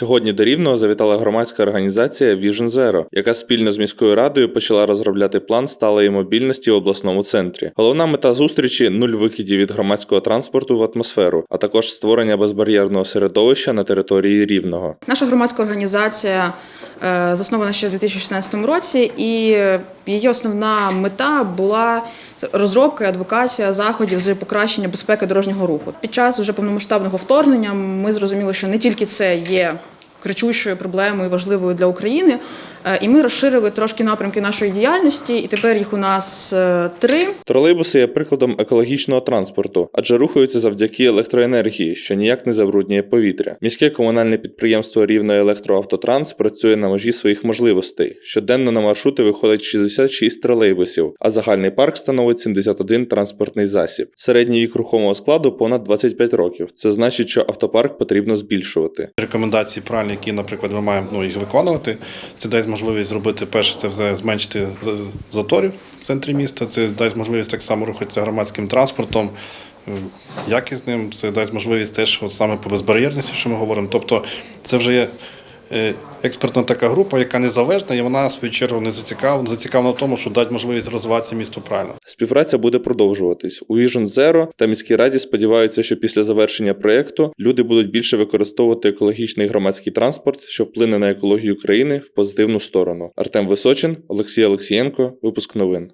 Сьогодні до Рівного завітала громадська організація Vision Zero, яка спільно з міською радою почала розробляти план сталої мобільності в обласному центрі. Головна мета зустрічі нуль викидів від громадського транспорту в атмосферу, а також створення безбар'єрного середовища на території Рівного. Наша громадська організація е, заснована ще в 2016 році, і її основна мета була розробка і адвокація заходів з покращення безпеки дорожнього руху. Під час уже повномасштабного вторгнення ми зрозуміли, що не тільки це є кричущою проблемою важливою для України. Е, І ми розширили трошки напрямки нашої діяльності, і тепер їх у нас е, три. Тролейбуси є прикладом екологічного транспорту, адже рухаються завдяки електроенергії, що ніяк не забруднює повітря. Міське комунальне підприємство Рівно електроавтотранс працює на межі своїх можливостей. Щоденно на маршрути виходить 66 тролейбусів, а загальний парк становить 71 транспортний засіб. Середній вік рухомого складу понад 25 років. Це значить, що автопарк потрібно збільшувати. Рекомендації правильні, які, наприклад, ми маємо ну, їх виконувати. Це дасть можливість зробити перше, це все зменшити заторів в центрі міста. Це дасть можливість так само рухатися громадським транспортом. е, Якісним, це дасть можливість теж от саме по безбар'єрності, що ми говоримо. Тобто, це вже є е, експертна така група, яка незалежна, і вона в свою чергу не зацікавлена, зацікавлена в тому, що дати можливість розвиватися місту правильно. Співпраця буде продовжуватись. У Vision Zero та міській раді сподіваються, що після завершення проєкту люди будуть більше використовувати екологічний громадський транспорт, що вплине на екологію країни в позитивну сторону. Артем Височин, Олексій Олексієнко, випуск новин.